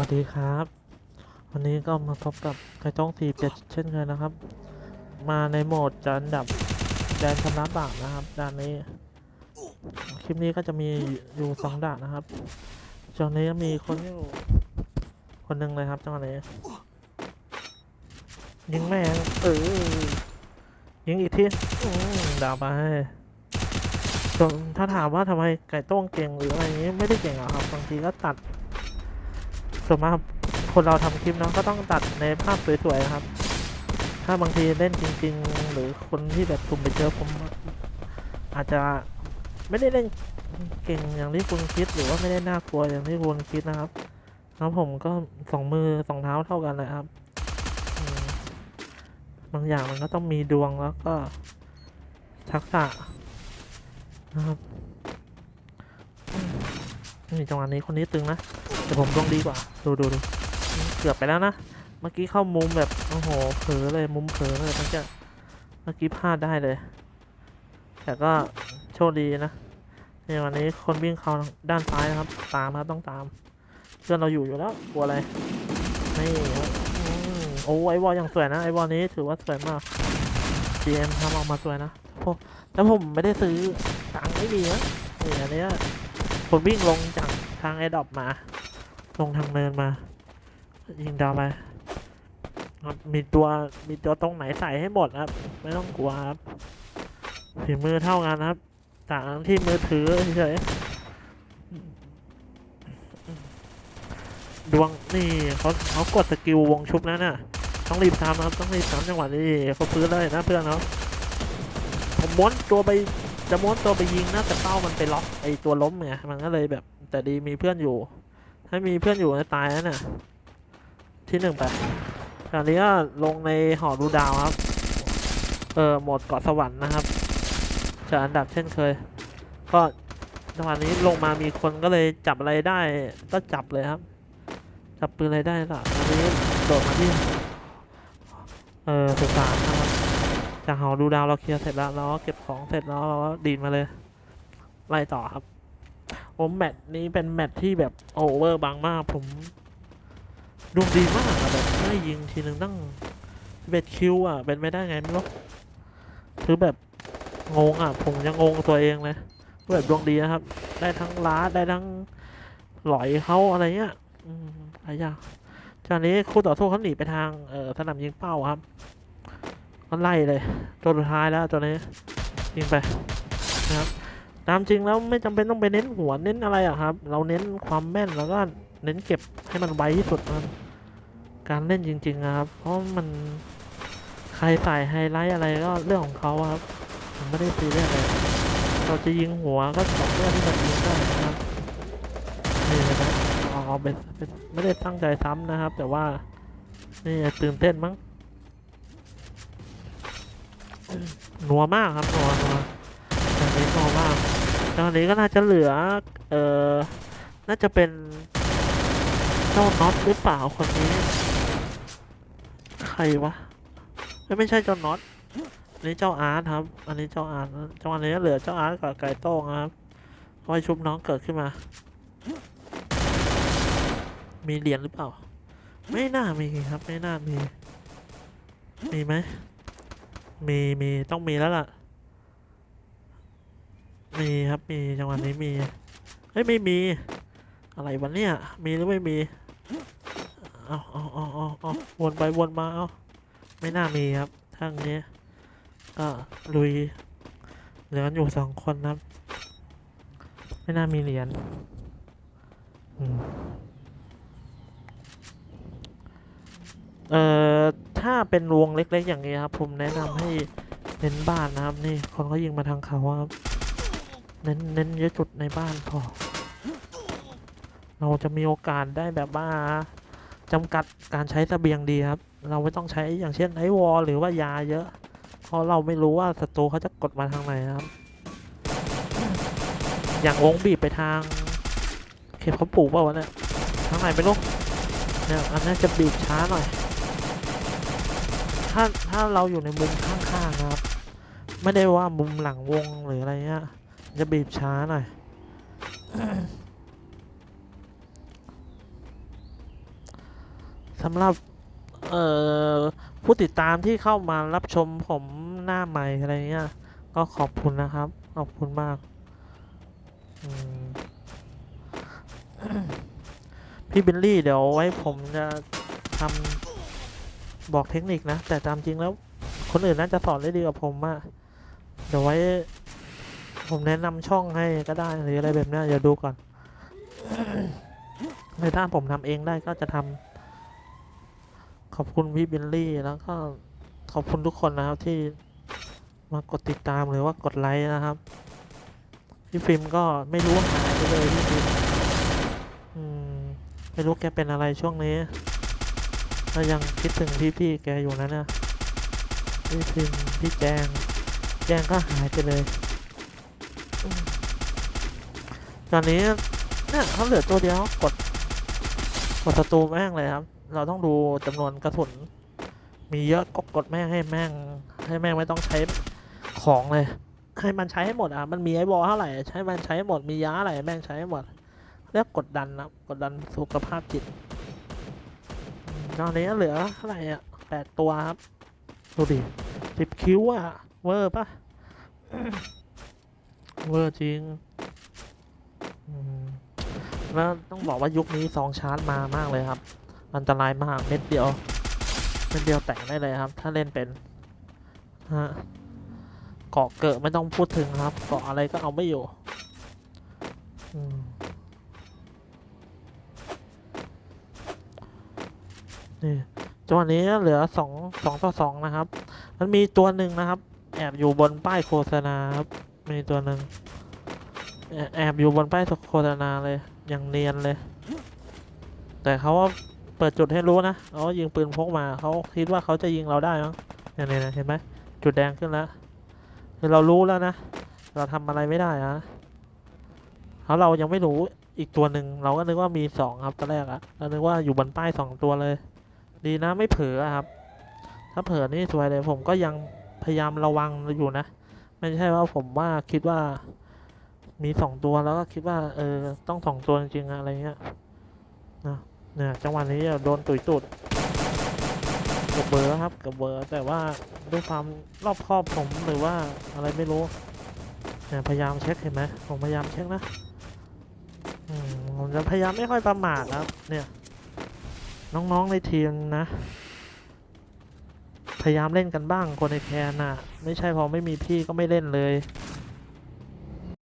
วัสดีครับ วันนี้ก็มาพบกับไก่ต้องทีเจ็ดเช่นเคยนะครับ มาในโหมดจันดับแดนชำระบาปนะครับด่านนี้ คลิปนี้ก็จะมีอยู่สองด่านนะครับจังนี้มีคนอยู่คนหนึ่งเลยครับจังหวะนี้ ยิงแม่เออยิงอีกทีอืมดาวไปส่วนถ้าถามว่าทำไมไก่ต้งเก่งหรืออะไรอย่างนี้ไม่ได้เก่งหรอกครับบางทีก็ตัด ส่วนมากคนเราทำคลิปเนาะก็ต้องตัดในภาพสวยๆนะครับ ถ้าบางทีเล่นจริง ๆ หรือคนที่แบบสุ่มไปเจอผม อาจจะไม่ได้เล่นเก่งอย่างที่คุณคิด หรือว่าไม่ได้น่ากลัวอย่างที่คุณคิดนะครับแล้วผมก็สองมือสองเท้าเท่ากันเลยครับบางอย่างมันก็ต้องมีดวงแล้วก็ทักษะนะครับ นี่จังหวะนี้คนนี้ตึงนะแต่ผมดวงดีกว่า ดูดูดูเกือบไปแล้วนะ เมื่อกี้เข้ามุมแบบโอ้โหเผลอเลยมุมเผลอเลยมันจะเมื่อกี้พลาดได้เลย แต่ก็โชคดีนะเนี่วันนี้คนวิ่งเข้าด้านซ้ายนะครับ ตามครับต้องตามเพื่อนเราอยู่อยู่แล้วกลัวอะไรนี่ครับโอ้ไอวอลยังสวยนะไอวอลนี้ถือว่าสวยมาก GM ทำออกมาสวยนะพวกแล้วผมไม่ได้ซื้อตังค์ไม่มีนะนี่อันเนี้ ยผมวิ่งลงจากทางไอดอปมา ลงทางเนินมา ยิงดาวไปครับมีตัวมีตัวตรงไหนใส่ให้หมดครับ ไม่ต้องกลัวครับฝีมือเท่ากันครับ ต่างที่มือถือเฉยดวงนี่เขาเขากดสกิลวงชุบแล้วน่ะ ต้องรีบทำนะครับ ต้องรีบทำจังหวะนี้เขาพื้นเลยนะเพื่อนเขาผมม้วนตัวไป จะม้วนตัวไปยิงนะแต่เป้ามันไปล็อกไอตัวล้มไงมันก็เลยแบบ แต่ดีมีเพื่อนอยู่ถ้มีเพื่อนอยู่จะตายแล้วน่ะที่หนึ่งไปคราวนี้ก็ลงในหอดูดาวครับ เออโหมดเกาะสวรรค์นะครับจะอันดับเช่นเคย ก็จังหวะนี้ลงมามีคนก็เลยจับอะไรได้ก็จับเลยครับ จับปืนอะไรได้ล่ะอันนี้โดดมาที่เออสุสานนะครับ จากหอดูดาวเราเคลียร์เสร็จแล้วเราก็เก็บของเสร็จแล้วเราก็ดีดมาเลยไล่ต่อครับผมแมตช์นี้เป็นแมตช์ที่แบบโอเวอร์บางมากผมดวงดีมากอะแบบได้ยิงทีหนึ่งตั้งเบ็ดคิวอะเป็นไม่ได้ไงไม่รู้คือแบบงงอะผมยังงงตัวเองเลยแบบดวงดีนะครับ ได้ทั้งล้าได้ทั้งหลอยเขาอะไรเงี้ยอืมหลายอย่างจากนี้คู่ต่อสู้เขาหนีไปทางเอ่อสนามยิงเป้าครับ ก็ไล่เลยจนสุดท้ายแล้วตัวนี้ยิงไปนะครับตามจริงแล้วไม่จำเป็นต้องไปเน้นหัวเน้นอะไรอะครับ เราเน้นความแม่นแล้วก็เน้นเก็บให้มันไวที่สุดมันการเล่นจริงๆอะครับ เพราะมันใครใส่ไฮไลท์อะไรก็เรื่องของเขาครับผมไม่ได้ซีเรียสเลยเราจะยิงหัวก็ตอบเรื่องที่มันยิงได้นะครับนี่นะครับอ๋อเป็นเป็นไม่ได้ตั้งใจซ้ำนะครับ แต่ว่านี่ตื่นเต้นมั้ง นัวมากครับนัวนัวอันนี้ก็มากตอนนี้ก็น่าจะเหลือ เอ่อน่าจะเป็นเจ้าน็อตหรือเปล่าคนนี้ ใครวะไม่ไม่ใช่เจ้าน็อตอันนี้เจ้าอาร์ตครับ อันนี้เจ้าอาร์ตเจ้าอันนี้เหลือเจ้าอาร์ตกับไก่โต้งครับไว้ชุบน้องเกิดขึ้นมา มีเหรียญหรือเปล่า ไม่น่ามีครับ ไม่น่ามี มีไหม มีมีต้องมีแล้วล่ะ มีครับมีจังหวะนี้มีเฮ้ยไม่มี อะไรวะเนี่ยมีหรือไม่มีเอาเอาเอาเอาเอาวนไปวนมาเอาไม่น่ามีครับทางนี้ก็ลุยเหลืออยู่สองคนครับ ไม่น่ามีเหรียญเอ่อ ถ้าเป็นวงเล็ก ๆ อย่างนี้ครับ ผมแนะนำให้เน้นบ้านนะครับ นี่คนเขายิงมาทางเขาครับ เน้นเน้นเยอะจุดในบ้านพอ เราจะมีโอกาสได้แบบว่าจำกัดการใช้เสบียงดีครับ เราไม่ต้องใช้อย่างเช่นไอวอลหรือว่ายาเยอะ เพราะเราไม่รู้ว่าศัตรูเขาจะกดมาทางไหนครับ อย่างวงบีบไปทางเขตเขาปลูกเปล่าวะเนี่ยทางไหนไม่รู้เนี่ยอันนี้จะบีบช้าหน่อย ถ้าถ้าเราอยู่ในมุมข้างๆนะครับ ไม่ได้ว่ามุมหลังวงหรืออะไรเงี้ยจะบีบช้าหน่อยสำหรับเอ่อผู้ติดตามที่เข้ามารับชมผมหน้าใหม่อะไรเงี้ย ก็ขอบคุณนะครับ ขอบคุณมาก พี่บิลลี่เดี๋ยวไว้ผมจะทำ บอกเทคนิคนะ แต่ตามจริงแล้วคนอื่นน่าจะสอนได้ดีกว่าผมอะเดี๋ยวไว้ ผมแนะนำช่องให้ก็ได้หรืออะไรแบบนี้เดี๋ยวดูก่อนในถ้าผมทำเองได้ก็จะทำขอบคุณพี่บิลลี่แล้วก็ขอบคุณทุกคนนะครับที่มากดติดตามหรือว่ากดไลค์นะครับ พี่ฟิล์มก็ไม่รู้หายไปเลยพี่ฟิล์มไม่รู้แกเป็นอะไรช่วงนี้ ก็ยังคิดถึงพี่ๆแกอยู่นะเนี่ยพี่ฟิมพี่แจง แจงก็หายไปเลย ตอนนี้เนี่ยเขาเหลือตัวเดียวกดกดศัตรูแม่งเลยครับ เราต้องดูจำนวนกระสุน มีเยอะก็กดแม่งให้แม่ง ให้แม่งไม่ต้องใช้ของเลย ให้มันใช้ให้หมดอะ มันมีไอ้บอลเท่าไหร่ ใช้มันใช้ให้หมด มียาอะไรแม่งใช้ให้หมด เรียกกดดันนะ กดดันสุขภาพจิต ตอนนี้เหลือเท่าไหร่อะแปดตัวครับ ดูดิสิบคิวอะ เวอร์ปะเวอร์จริงอืมแล้วต้องบอกว่ายุคนี้ซองชาร์จมามากเลยครับ อันตรายมากเม็ดเดียวเม็ดเดียวแต่งได้เลยครับ ถ้าเล่นเป็นฮะเกาะเกิดไม่ต้องพูดถึงครับ เกาะอะไรก็เอาไม่อยู่ อืม นี่จังหวะนี้เหลือสองสองต่อสองนะครับ มันมีตัวหนึ่งนะครับ แอบอยู่บนป้ายโฆษณาครับ มีตัวหนึ่งแอบแอบอยู่บนป้ายโฆษณาเลย อย่างเนียนเลย แต่เขาว่าเปิดจุดให้รู้นะเขายิงปืนพกมา เขาคิดว่าเขาจะยิงเราได้มั้งเนี่ยเนี่ยเห็นไหมจุดแดงขึ้นแล้วคือเรารู้แล้วนะ เราทำอะไรไม่ได้อะเพราเรายังไม่รู้อีกตัวหนึ่ง เราก็นึกว่ามีสองครับตอนแรกอะเรานึกว่าอยู่บนป้ายสองตัวเลย ดีนะไม่เผลอครับ ถ้าเผลอนี่สวยเลยผมก็ยังพยายามระวังอยู่นะ ไม่ใช่ว่าผมว่าคิดว่ามีสองตัวแล้วก็คิดว่า เออ ต้องสองตัวจริงอะไรเงี้ยนะเนี่ยจังหวะนี้โดนตุยตุดกับเบอร์ครับกับเบอร์แต่ว่าด้วยความรอบครอบผมหรือว่าอะไรไม่รู้เนี่ยพยายามเช็คเห็นไหมผมพยายามเช็คนะอืมผมจะพยายามไม่ค่อยประมาทครับเนี่ย น้องๆในทีมนะ พยายามเล่นกันบ้างคนในแคนน่ะ ไม่ใช่พอไม่มีพี่ก็ไม่เล่นเลย